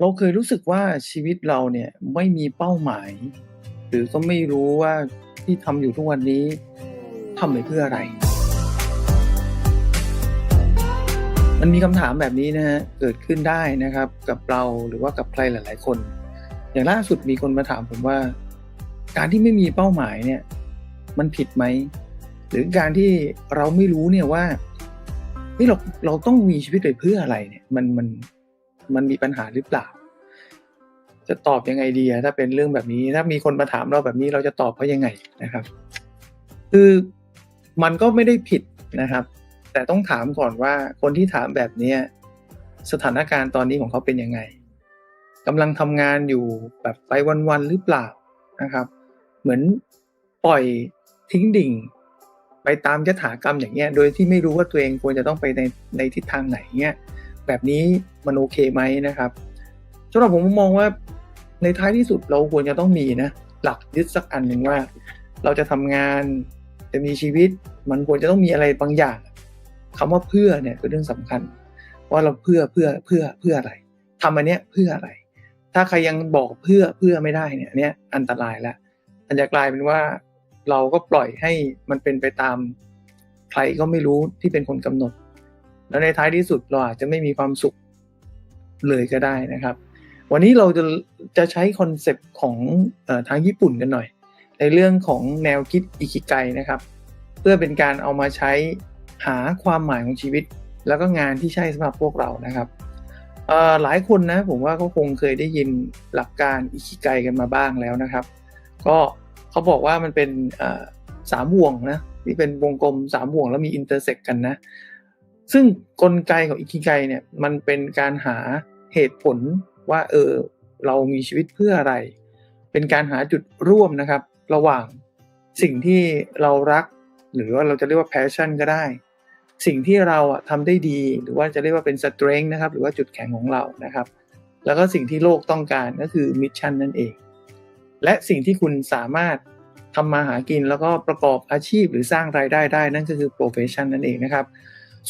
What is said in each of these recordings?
เราเคยรู้สึกว่าชีวิตเราเนี่ยไม่มีเป้าหมาย หรือก็ไม่รู้ว่าที่ทำอยู่ทุกวันนี้ทำไปเพื่ออะไร มันมีคำถามแบบนี้นะฮะเกิดขึ้นได้นะครับ กับเราหรือว่ากับใครหลาย ๆ คน อย่างล่าสุดมีคนมาถามผมว่า การที่ไม่มีเป้าหมายเนี่ย มันผิดไหมหรือการที่เราไม่รู้เนี่ยว่าเฮ้ยเราเราต้องมีชีวิตไปเพื่ออะไรเนี่ย มันมัน มันมีปัญหาหรือเปล่า จะตอบยังไงดีอะถ้าเป็นเรื่องแบบนี้ ถ้ามีคนมาถามเราแบบนี้เราจะตอบเขายังไงนะครับ คือมันก็ไม่ได้ผิดนะครับ แต่ต้องถามก่อนว่าคนที่ถามแบบเนี้ยสถานการณ์ตอนนี้ของเขาเป็นยังไงกำลังทำงานอยู่แบบไปวันๆหรือเปล่านะครับ เหมือนปล่อยทิ้งดิ่ง ไปตามยถากรรมอย่างเงี้ย โดยที่ไม่รู้ว่าตัวเองควรจะต้องไปในในทิศทางไหนเงี้ย แบบนี้มันโอเคไหมนะครับสำหรับผมมองว่าในท้ายที่สุดเราควรจะต้องมีนะหลักยึดสักอันหนึ่งว่า เราจะทำงานจะมีชีวิต มันควรจะต้องมีอะไรบางอย่างคำว่าเพื่อเนี่ยคือเรื่องสำคัญ ว่าเราเพื่อเพื่อเพื่อเพื่ออะไรทำอันเนี้ยเพื่ออะไร ถ้าใครยังบอกเพื่อเพื่อไม่ได้เนี่ยเนี้ยอันตรายแล้วมันจะกลายเป็นว่าเราก็ปล่อยให้มันเป็นไปตามใครก็ไม่รู้ที่เป็นคนกำหนด แล้วในท้ายที่สุดเราอาจจะไม่มีความสุขเลยก็ได้นะครับ วันนี้เราจะจะใช้คอนเซปต์ของออทางญี่ปุ่นกันหน่อย ในเรื่องของแนวคิดอิคิไกนะครับ เพื่อเป็นการเอามาใช้หาความหมายของชีวิต แล้วก็งานที่ใช่สำหรับพวกเรานะครับหลายคนนะผมว่าก็คงเคยได้ยินหลักการอิคิไกกันมาบ้างแล้วนะครับ ก็เขาบอกว่ามันเป็นสามวงนะที่เป็นวงกลมสามวงแล้วมีอินเตอร์เซ็กกันนะ ซึ่งกลไกของอิคิไกเนี่ยมันเป็นการหาเหตุผลว่าเออเรามีชีวิตเพื่ออะไร เป็นการหาจุดร่วมนะครับ ระหว่างสิ่งที่เรารัก หรือว่าเราจะเรียกว่า passion ก็ได้ สิ่งที่เราอะทำได้ดีหรือว่าจะเรียกว่าเป็น strength นะครับ หรือว่าจุดแข็งของเรานะครับ แล้วก็สิ่งที่โลกต้องการก็คือ mission นั่นเอง และสิ่งที่คุณสามารถทำมาหากินแล้วก็ประกอบอาชีพหรือสร้างรายได้ได้นั่นก็คือ profession นั่นเองนะครับ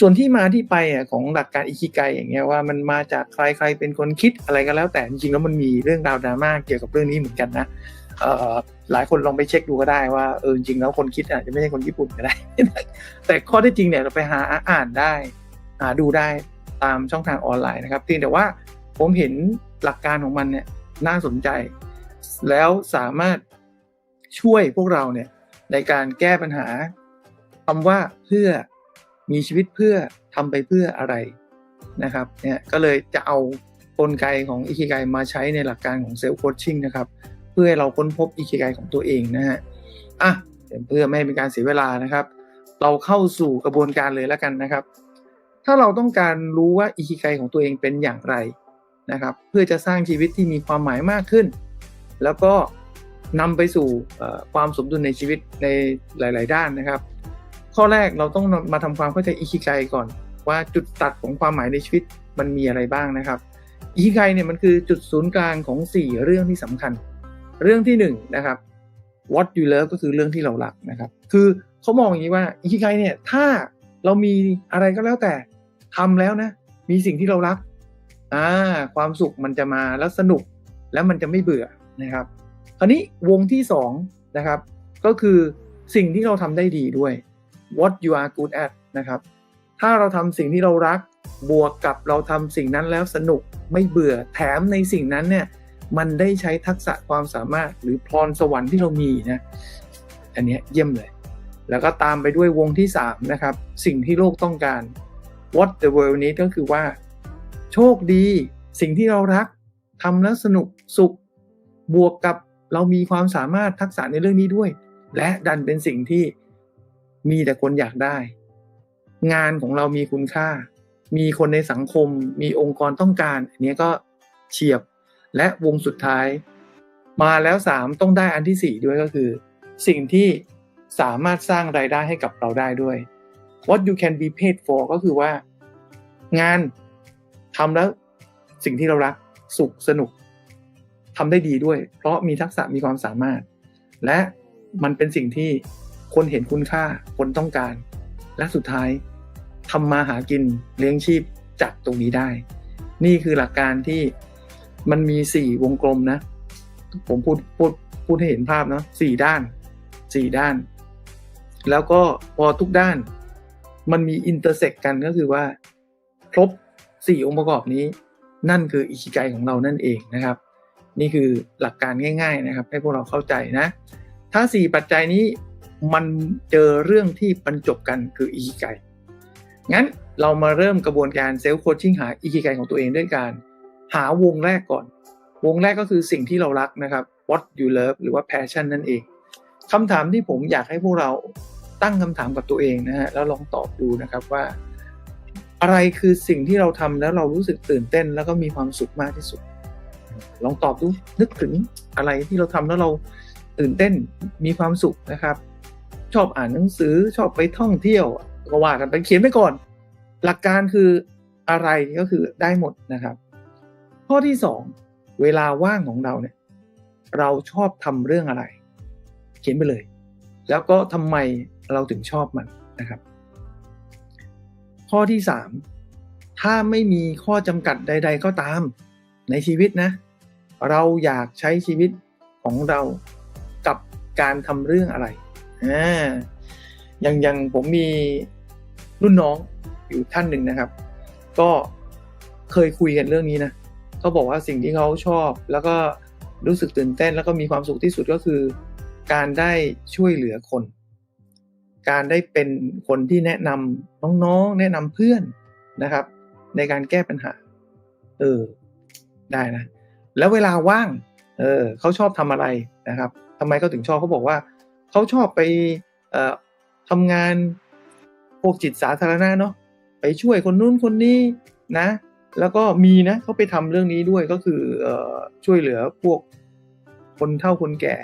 ส่วนที่มาที่ไปอะของหลักการอิคิไกอย่างเงี้ยว่ามันมาจากใครใครเป็นคนคิดอะไรก็แล้วแต่จริงๆแล้วมันมีเรื่องราวดราม่าเกี่ยวกับเรื่องนี้เหมือนกันนะเอ่อหลายคนลองไปเช็คดูก็ได้ว่าเออจริงๆแล้วคนคิดอาจจะไม่ใช่คนญี่ปุ่นก็ได้ แต่ข้อที่จริงเนี่ยเราไปหาอ่านได้ หาดูได้ตามช่องทางออนไลน์นะครับเพียงแต่ว่าผมเห็นหลักการของมันเนี่ยน่าสนใจ แล้วสามารถช่วยพวกเราเนี่ยในการแก้ปัญหาคำว่าเพื่อ มีชีวิตเพื่อทำไปเพื่ออะไรนะครับเนี่ยก็เลยจะเอากลไกของอิคิไกมาใช้ในหลักการของเซลล์โคชชิ่งนะครับ เพื่อให้เราค้นพบอิคิไกของตัวเองนะฮะอะเพื่อไม่ให้เป็นการเสียเวลานะครับ เราเข้าสู่กระบวนการเลยแล้วกันนะครับ ถ้าเราต้องการรู้ว่าอิคิไกของตัวเองเป็นอย่างไรนะครับ เพื่อจะสร้างชีวิตที่มีความหมายมากขึ้น แล้วก็นำไปสู่ความสมดุลในชีวิตในหลาย ๆ ด้านนะครับ ข้อแรกเราต้องมาทำความเข้าใจอิคิไกก่อน ว่าจุดตัดของความหมายในชีวิตมันมีอะไรบ้างนะครับอิคิไกเนี่ยมันคือจุดศูนย์กลางของ 4 เรื่องที่สำคัญ เรื่องที่1นนะครับ what you love ก็คือเรื่องที่เรารักนะครับ คือเขามองอย่างนี้ว่าอิคิไกเนี่ยถ้าเรามีอะไรก็แล้วแต่ทำแล้วนะ มีสิ่งที่เรารักอ่าความสุขมันจะมาแล้วสนุกแล้วมันจะไม่เบื่อนะครับ คราวนี้วงที่2นะครับ ก็คือสิ่งที่เราทำได้ดีด้วย what you are good at นะครับ ถ้าเราทำสิ่งที่เรารักบวกกับเราทำสิ่งนั้นแล้วสนุกไม่เบื่อแถมในสิ่งนั้นเนี่ยมันได้ใช้ทักษะความสามารถหรือพรสวรรค์ที่เรามีนะอันนี้เยี่ยมเลย แล้วก็ตามไปด้วยวงที่ 3 นะครับ สิ่งที่โลกต้องการ what the world needs ก็คือว่า โชคดีสิ่งที่เรารักทำแล้วสนุกสุข บวกกับเรามีความสามารถทักษะในเรื่องนี้ด้วย และดันเป็นสิ่งที่ มีแต่คนอยากได้ งานของเรามีคุณค่า มีคนในสังคม มีองค์กรต้องการ อันนี้ก็เฉียบและวงสุดท้าย มาแล้วสามต้องได้อันที่สี่ด้วยก็คือ สิ่งที่สามารถสร้างรายได้ให้กับเราได้ด้วย what you can be paid for ก็คือว่า งานทำแล้วสิ่งที่เรารักสุขสนุกทำได้ดีด้วย เพราะมีทักษะมีความสามารถ และมันเป็นสิ่งที่ คนเห็นคุณค่า คนต้องการ และสุดท้ายทำมาหากินเลี้ยงชีพจากตรงนี้ได้ นี่คือหลักการที่มันมีสี่วงกลมนะ ผมพูดพูดพูดให้เห็นภาพเนาะสี่ด้านสี่ด้าน แล้วก็พอทุกด้าน มันมีอินเตอร์เซ็กกันก็คือว่า ครบสี่องค์ประกอบนี้ นั่นคืออิคิไกของเรานั่นเองนะครับ นี่คือหลักการง่าย ๆนะครับ ให้พวกเราเข้าใจนะ ถ้าสี่ปัจจัยนี้ มันเจอเรื่องที่บรรจบกันคืออิคิไกงั้นเรามาเริ่มกระบวนการเซลล์โคชชิ่งหาอิคิไกของตัวเองด้วยการ หาวงแรกก่อน วงแรกก็คือสิ่งที่เรารักนะครับ what you love หรือว่า passion นั่นเองคำถามที่ผมอยากให้พวกเราตั้งคำถามกับตัวเองนะฮะแล้วลองตอบดูนะครับว่า อะไรคือสิ่งที่เราทำแล้วเรารู้สึกตื่นเต้น แล้วก็มีความสุขมากที่สุด ลองตอบดูนึกถึงอะไรที่เราทำแล้วเราตื่นเต้นมีความสุขนะครับ ชอบอ่านหนังสือชอบไปท่องเที่ยว ก็ว่ากันไปเขียนไปก่อน หลักการคืออะไรก็คือได้หมดนะครับ ข้อที่สองเวลาว่างของเราเนี่ย เราชอบทำเรื่องอะไร เขียนไปเลย แล้วก็ทำไมเราถึงชอบมันนะครับ ข้อที่สามถ้าไม่มีข้อจำกัดใด ๆ ก็ตามในชีวิตนะ เราอยากใช้ชีวิตของเรากับการทำเรื่องอะไร อ่าอย่างอย่างผมมีรุ่นน้องอยู่ท่านหนึ่งนะครับ ก็เคยคุยกันเรื่องนี้นะเขาบอกว่าสิ่งที่เขาชอบ แล้วก็รู้สึกตื่นเต้น แล้วก็มีความสุขที่สุดก็คือ การได้ช่วยเหลือคน การได้เป็นคนที่แนะนำน้องๆ แนะนำเพื่อนนะครับ ในการแก้ปัญหา เออ ได้นะ แล้วเวลาว่าง เออเขาชอบทำอะไรนะครับทำไมเขาถึงชอบเขาบอกว่า เขาชอบไปทำงานพวกจิตสาธารณะเนาะไปช่วยคนนู้นคนนี้นะ แล้วก็มีนะเขาไปทำเรื่องนี้ด้วยก็คืออช่วยเหลือพวกคนเฒ่าคนแก่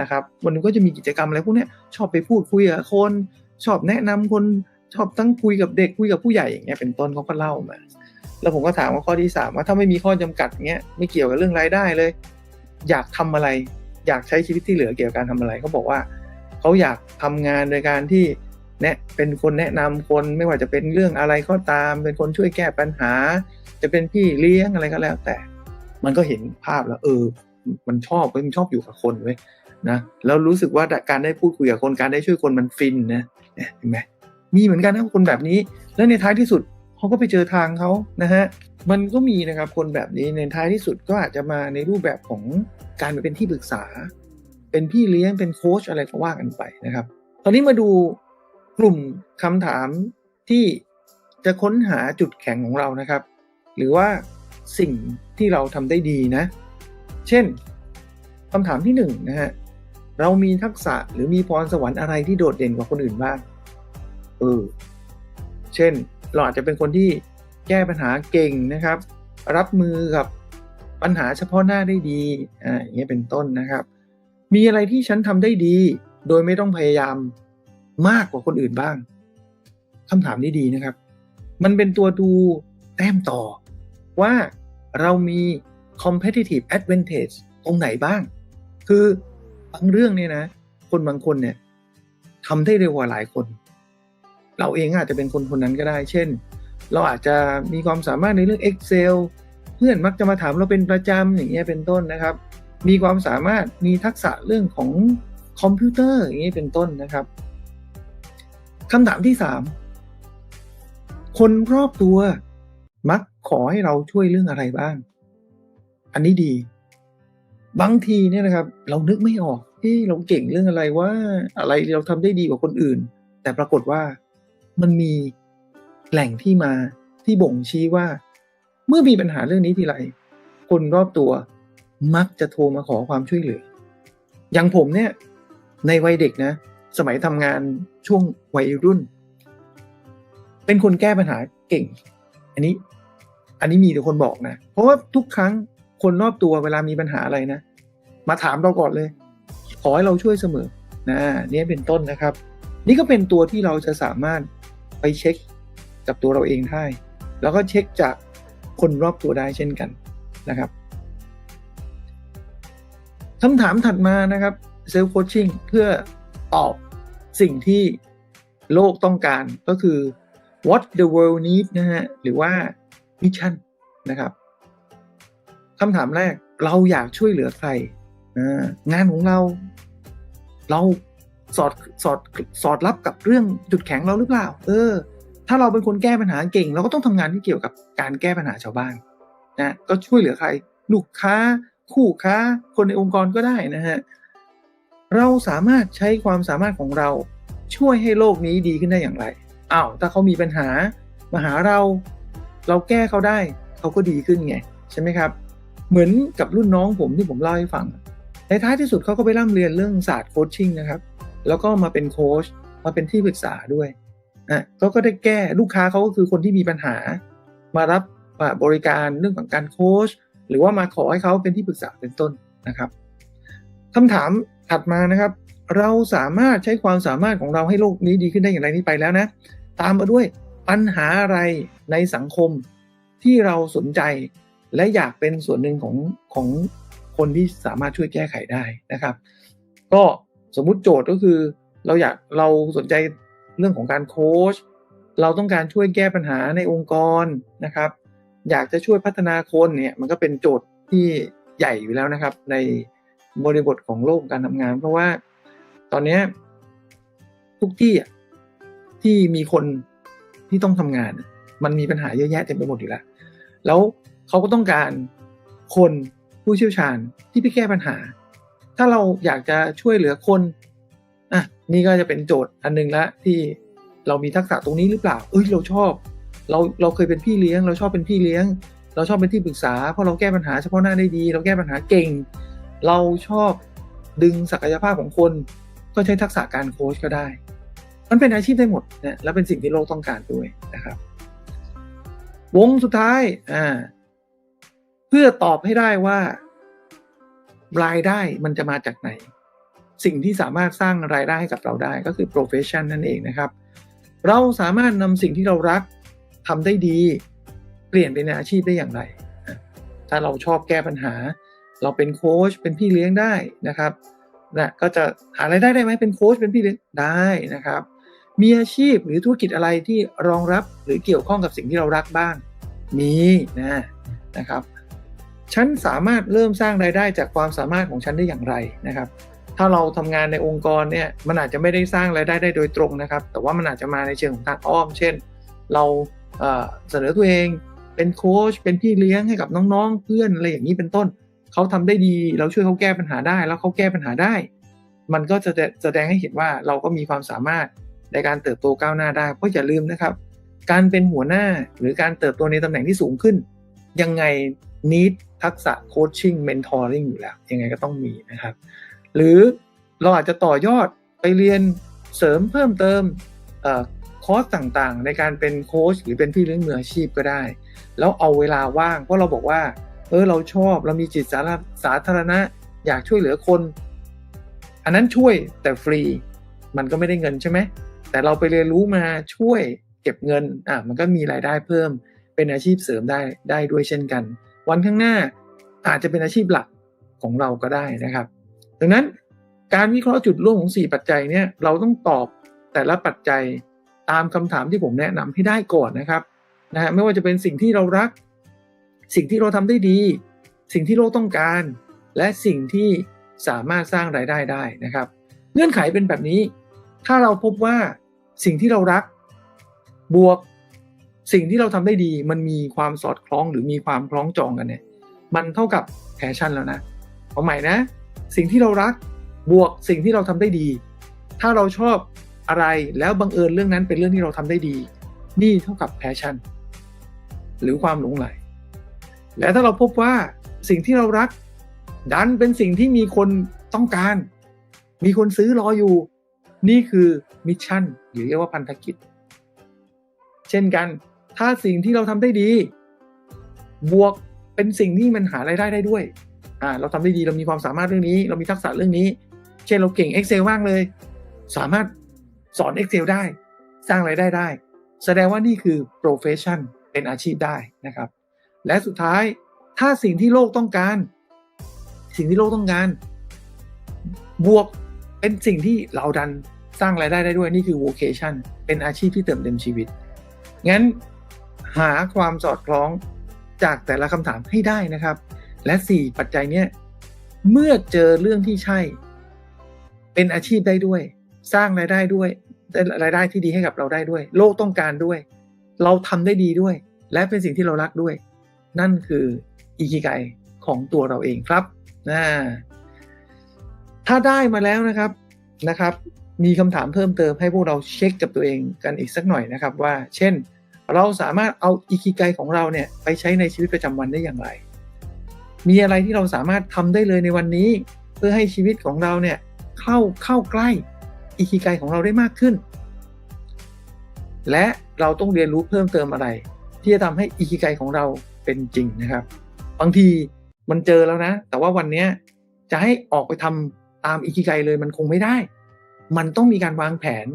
นะครับวันนึงก็จะมีกิจกรรมอะไรพวกนี้ชอบไปพูดคุยกับคนชอบแนะนำคนชอบตั้งคุยกับเด็กคุยกับผู้ใหญ่อย่างเงี้ยเป็นต้นเขาก็เล่ามา แล้วผมก็ถามว่าข้อที่สามว่าถ้าไม่มีข้อจำกัดเงี้ยไม่เกี่ยวกับเรื่องรายได้เลย อยากทำอะไร อยากใช้ชีวิตที่เหลือเกี่ยวกับการทำอะไรเขาบอกว่าเขาอยากทำงานโดยการที่แนะเป็นคนแนะนำคนไม่ว่าจะเป็นเรื่องอะไรก็ตาม เป็นคนช่วยแก้ปัญหา จะเป็นพี่เลี้ยงอะไรก็แล้ว แต่ มันก็เห็นภาพแล้วเออ มันชอบมันชอบอยู่กับคนเว้ยนะแล้วรู้สึกว่าการได้พูดคุยกับคนการได้ช่วยคนมันฟินนะเนี่ยเห็นไหมมีเหมือนกันนะคนแบบนี้ แล้วในท้ายที่สุดเขาก็ไปเจอทางเขานะฮะมันก็มีนะครับคนแบบนี้ในท้ายที่สุดก็อาจจะมาในรูปแบบของ การเป็นที่ปรึกษา เป็นพี่เลี้ยงเป็นโค้ชอะไรก็ว่ากันไปนะครับ ตอนนี้มาดูกลุ่มคำถามที่จะค้นหาจุดแข็งของเรานะครับ หรือว่าสิ่งที่เราทำได้ดีนะ เช่นคำถามที่หนึ่งนะฮะเรามีทักษะหรือมีพรสวรรค์อะไรที่โดดเด่นกว่าคนอื่นบ้างเออเช่น เราอาจจะเป็นคนที่แก้ปัญหาเก่งนะครับ รับมือกับ ปัญหาเฉพาะหน้าได้ดีอ่าอย่างเงี้ยเป็นต้นนะครับ มีอะไรที่ฉันทำได้ดี โดยไม่ต้องพยายามมากกว่าคนอื่นบ้างคำถามนี้ดีนะครับ มันเป็นตัวดูแต้มต่อ ว่าเรามี competitive advantage ตรงไหนบ้าง คือบางเรื่องเนี่ยนะ คนบางคนเนี่ยทำได้เร็วกว่าหลายคน เราเองอาจจะเป็นคนคนนั้นก็ได้ เช่น เราอาจจะมีความสามารถในเรื่อง Excel เพื่อนมักจะมาถามเราเป็นประจำอย่างเงี้ยเป็นต้นนะครับ มีความสามารถมีทักษะเรื่องของคอมพิวเตอร์อย่างเงี้ยเป็นต้นนะครับคำถามที่สามคนรอบตัว มักขอให้เราช่วยเรื่องอะไรบ้าง อันนี้ดี บางทีเนี่ยนะครับ เรานึกไม่ออกเฮ้เราเก่งเรื่องอะไรว่าอะไรเราทำได้ดีกว่าคนอื่น แต่ปรากฏว่ามันมีแหล่งที่มาที่บ่งชี้ว่า เมื่อมีปัญหาเรื่องนี้ทีไรคนรอบตัวมักจะโทรมาขอความช่วยเหลือ อย่างผมเนี่ยในวัยเด็กนะ สมัยทำงานช่วงวัยรุ่น เป็นคนแก้ปัญหาเก่ง อันนี้ อันนี้มีแต่คนบอกนะ เพราะว่าทุกครั้งคนรอบตัวเวลามีปัญหาอะไรนะ มาถามเราก่อนเลย ขอให้เราช่วยเสมอนะนี่เป็นต้นนะครับ นี่ก็เป็นตัวที่เราจะสามารถไปเช็คกับตัวเราเองได้ แล้วก็เช็คจาก คนรอบตัวได้เช่นกันนะครับคำถามถัดมานะครับเซลฟ์โคชชิ่งเพื่อตอบสิ่งที่โลกต้องการก็คือ what the world needs นะฮะหรือว่า mission นะครับคำถามแรกเราอยากช่วยเหลือใครงานของเรา เราสอดสอดสอดรับกับเรื่องจุดแข็งเราหรือเปล่า เออ ถ้าเราเป็นคนแก้ปัญหาเก่ง เราก็ต้องทำงานที่เกี่ยวกับการแก้ปัญหาชาวบ้านนะก็ช่วยเหลือใครลูกค้า คู่ค้า คนในองค์กรก็ได้นะฮะเราสามารถใช้ความสามารถของเราช่วยให้โลกนี้ดีขึ้นได้อย่างไรอ้าวถ้าเขามีปัญหามาหาเรา เราแก้เขาได้เขาก็ดีขึ้นไงใช่ไหมครับ เหมือนกับรุ่นน้องผมที่ผมเล่าให้ฟัง ในท้ายที่สุดเขาก็ไปร่ำเรียนเรื่องศาสตร์โคชชิ่งนะครับ แล้วก็มาเป็นโค้ชมาเป็นที่ปรึกษาด้วย อะเขาก็ได้แก้ลูกค้าเขาก็คือคนที่มีปัญหา มารับบริการเรื่องของการโค้ชหรือว่ามาขอให้เขาเป็นที่ปรึกษาเป็นต้นนะครับคำถามถัดมานะครับ เราสามารถใช้ความสามารถของเราให้โลกนี้ดีขึ้นได้อย่างไรนี่ไปแล้วนะ ตามมาด้วยปัญหาอะไรในสังคมที่เราสนใจ และอยากเป็นส่วนหนึ่งของของคนที่สามารถช่วยแก้ไขได้นะครับ ก็สมมุติโจทย์ก็คือเราอยากเราสนใจ เรื่องของการโค้ชเราต้องการช่วยแก้ปัญหาในองค์กรนะครับ อยากจะช่วยพัฒนาคนเนี่ยมันก็เป็นโจทย์ที่ใหญ่อยู่แล้วนะครับ ในบริบทของโลกการทำงาน เพราะว่าตอนนี้ทุกที่ที่มีคนที่ต้องทำงาน มันมีปัญหาเยอะแยะเต็มไปหมดอยู่แล้ว แล้วเขาก็ต้องการคนผู้เชี่ยวชาญที่ไปแก้ปัญหา ถ้าเราอยากจะช่วยเหลือคน นี่ก็จะเป็นโจทย์อันนึงละที่เรามีทักษะตรงนี้หรือเปล่า เอ้ยเราชอบ เราเราเคยเป็นพี่เลี้ยง เราชอบเป็นพี่เลี้ยง เราชอบเป็นที่ปรึกษา เพราะเราแก้ปัญหาเฉพาะหน้าได้ดี เราแก้ปัญหาเก่ง เราชอบดึงศักยภาพของคน ก็ใช้ทักษะการโค้ชก็ได้ มันเป็นอาชีพได้หมดนะและเป็นสิ่งที่โลกต้องการด้วยนะครับ วงสุดท้ายอ่าเพื่อตอบให้ได้ว่ารายได้มันจะมาจากไหน สิ่งที่สามารถสร้างรายได้ให้กับเราได้ก็คือ profession นั่นเองนะครับ เราสามารถนำสิ่งที่เรารักทำได้ดี เปลี่ยนเป็นอาชีพได้อย่างไร ถ้าเราชอบแก้ปัญหา เราเป็นโค้ชเป็นพี่เลี้ยงได้นะครับนะก็จะหารายได้ได้ไหมเป็นโค้ชเป็นพี่เลี้ยงได้นะครับ มีอาชีพหรือธุรกิจอะไรที่รองรับหรือเกี่ยวข้องกับสิ่งที่เรารักบ้าง มีนะนะครับฉันสามารถเริ่มสร้างรายได้จากความสามารถของฉันได้อย่างไรนะครับ ถ้าเราทำงานในองค์กรเนี่ยมันอาจจะไม่ได้สร้างรายได้ได้โดยตรงนะครับ แต่ว่ามันอาจจะมาในเชิงของการอ้อม เช่น เราเสนอตัวเองเป็นโค้ชเป็นพี่เลี้ยงให้กับน้องๆ เพื่อนอะไรอย่างนี้เป็นต้นเขาทำได้ดีเราช่วยเขาแก้ปัญหาได้ แล้วเขาแก้ปัญหาได้ มันก็จะแสดงให้เห็นว่าเราก็มีความสามารถในการเติบโตก้าวหน้าได้เพราะอย่าลืมนะครับ การเป็นหัวหน้าหรือการเติบโตในตำแหน่งที่สูงขึ้น ยังไงนิดทักษะโคชชิ่งเมนทอร์ริงอยู่แล้ว ยังไงก็ต้องมีนะครับ หรือเราอาจจะต่อยอดไปเรียนเสริมเพิ่มเติมคอร์สต่างๆ ในการเป็นโค้ชหรือเป็นพี่เลี้ยงมืออาชีพก็ได้ แล้วเอาเวลาว่าง เพราะเราบอกว่าเออเราชอบเรามีจิตสาสาธารณะ อยากช่วยเหลือคน อันนั้นช่วยแต่ฟรี มันก็ไม่ได้เงินใช่ไหมแต่เราไปเรียนรู้มาช่วยเก็บเงินอะมันก็มีรายได้เพิ่ม เป็นอาชีพเสริมได้ได้ด้วยเช่นกัน วันข้างหน้าอาจจะเป็นอาชีพหลักของเราก็ได้นะครับ ดังนั้นการวิเคราะห์จุดร่วมของ 4 ปัจจัยเนี่ยเราต้องตอบแต่ละปัจจัยตามคำถามที่ผมแนะนำให้ได้ก่อนนะครับนะฮะไม่ว่าจะเป็นสิ่งที่เรารัก สิ่งที่เราทำได้ดี สิ่งที่โลกต้องการ และสิ่งที่สามารถสร้างรายได้ได้นะครับ เงื่อนไขเป็นแบบนี้ ถ้าเราพบว่าสิ่งที่เรารักบวกสิ่งที่เราทำได้ดีมันมีความสอดคล้องหรือมีความคล้องจองกันเนี่ย มันเท่ากับแพชชั่นแล้วนะเอาใหม่นะ สิ่งที่เรารักบวกสิ่งที่เราทำได้ดี ถ้าเราชอบอะไรแล้วบังเอิญเรื่องนั้นเป็นเรื่องที่เราทำได้ดี นี่เท่ากับแพชชั่น หรือความหลงไหล และถ้าเราพบว่าสิ่งที่เรารัก ดันเป็นสิ่งที่มีคนต้องการ มีคนซื้อรออยู่ นี่คือมิชชั่นหรือเรียกว่าพันธกิจ เช่นกัน ถ้าสิ่งที่เราทำได้ดี บวกเป็นสิ่งที่มันหารายได้ได้ด้วย อ่าเราทำได้ดีเรามีความสามารถเรื่องนี้ เรามีทักษะเรื่องนี้ เช่นเราเก่ง Excel มากเลย สามารถสอน Excel ได้ สร้างรายได้ได้ แสดงว่านี่คือ profession เป็นอาชีพได้นะครับ และสุดท้ายถ้าสิ่งที่โลกต้องการ สิ่งที่โลกต้องการ บวกเป็นสิ่งที่เราดันสร้างรายได้ได้ด้วยนี่คือ vocation เป็นอาชีพที่เติมเต็มชีวิต งั้นหาความสอดคล้องจากแต่ละคำถามให้ได้นะครับ และสี่ปัจจัยเนี้ยเมื่อเจอเรื่องที่ใช่ เป็นอาชีพได้ด้วย สร้างรายได้ด้วยได้รายได้ที่ดีให้กับเราได้ด้วย โลกต้องการด้วย เราทำได้ดีด้วย และเป็นสิ่งที่เรารักด้วย นั่นคืออิคิไกของตัวเราเองครับนะถ้าได้มาแล้วนะครับนะครับ มีคำถามเพิ่มเติมให้พวกเราเช็คกับตัวเองกันอีกสักหน่อยนะครับว่า เช่น เราสามารถเอาอิคิไกของเราเนี่ยไปใช้ในชีวิตประจำวันได้อย่างไร มีอะไรที่เราสามารถทำได้เลยในวันนี้ เพื่อให้ชีวิตของเราเนี่ยเข้าเข้าใกล้อิคิไกของเราได้มากขึ้น และเราต้องเรียนรู้เพิ่มเติมอะไร ที่จะทำให้อิคิไกของเราเป็นจริงนะครับ บางทีมันเจอแล้วนะ แต่ว่าวันนี้จะให้ออกไปทำตามอิคิไกเลยมันคงไม่ได้ มันต้องมีการวางแผน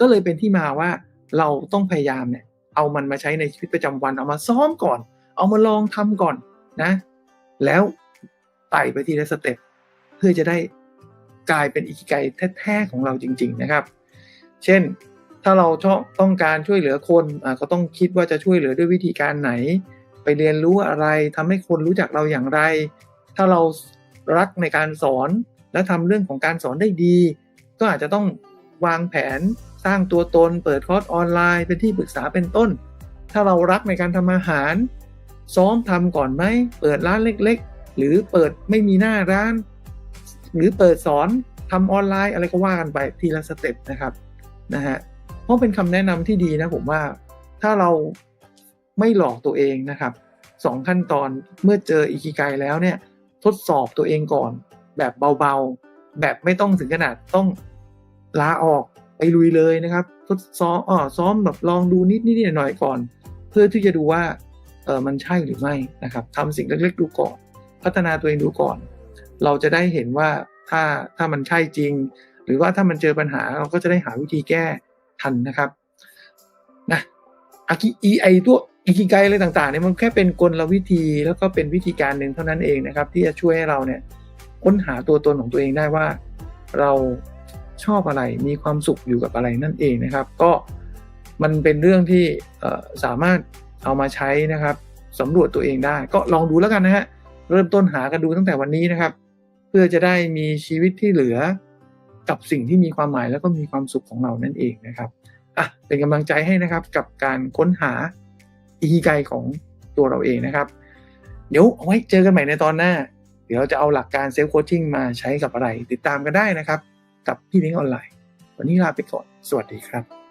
ก็เลยเป็นที่มาว่าเราต้องพยายามเนี่ยเอามันมาใช้ในชีวิตประจำวันเอามาซ้อมก่อน เอามาลองทำก่อนนะ แล้วไต่ไปทีละสเต็ปเพื่อจะได้กลายเป็นอิคิไกแท้ๆของเราจริง ๆนะครับ เช่นถ้าเราชอบต้องการช่วยเหลือคนอะก็ต้องคิดว่าจะช่วยเหลือด้วยวิธีการไหน ไปเรียนรู้อะไรทำให้คนรู้จักเราอย่างไร ถ้าเรารักในการสอนและทำเรื่องของการสอนได้ดี ก็อาจจะต้องวางแผนสร้างตัวตน เปิดคอร์สออนไลน์ เป็นที่ปรึกษาเป็นต้น ถ้าเรารักในการทำอาหาร ซ้อมทำก่อนไหม เปิดร้านเล็กๆ หรือเปิดไม่มีหน้าร้าน หรือเปิดสอนทำออนไลน์อะไรก็ว่ากันไปทีละสเต็ปนะครับนะฮะเพราะเป็นคำแนะนำที่ดีนะผมว่าถ้าเราไม่หลอกตัวเองนะครับสองขั้นตอนเมื่อเจออิคิไกแล้วเนี่ยทดสอบตัวเองก่อน แบบเบาๆ แบบไม่ต้องถึงขนาดต้องลาออกไปลุยเลยนะครับ ทดซ้อมอ๋อซ้อมแบบลองดูนิดนิดหน่อยๆก่อน เพื่อที่จะดูว่า เออมันใช่หรือไม่นะครับทำสิ่งเล็กๆดูก่อน พัฒนาตัวเองดูก่อน เราจะได้เห็นว่าถ้าถ้ามันใช่จริง หรือว่าถ้ามันเจอปัญหาเราก็จะได้หาวิธีแก้ทันนะครับนะอากิอีไอตัวอิกิไกอะไรต่างๆเนี่ยมันแค่เป็นกลวิธีแล้วก็เป็นวิธีการหนึ่งเท่านั้นเองนะครับ ที่จะช่วยให้เราเนี่ยค้นหาตัวตนของตัวเองได้ว่า เราชอบอะไรมีความสุขอยู่กับอะไรนั่นเองนะครับ ก็มันเป็นเรื่องที่สามารถ เอามาใช้นะครับสำรวจตัวเองได้ ก็ลองดูแล้วกันนะฮะเริ่มต้นหากันดูตั้งแต่วันนี้นะครับ เพื่อจะได้มีชีวิตที่เหลือกับสิ่งที่มีความหมายแล้วก็มีความสุขของเรานั่นเองนะครับอะเป็นกำลังใจให้นะครับกับการค้นหาอีกไกของตัวเราเองนะครับ เดี๋ยวเอาไว้เจอกันใหม่ในตอนหน้า เดี๋ยวเราจะเอาหลักการเซลฟ์โคชชิ่งมาใช้กับอะไร ติดตามกันได้นะครับ กับพี่เล้งออนไลน์ วันนี้ลาไปก่อน สวัสดีครับ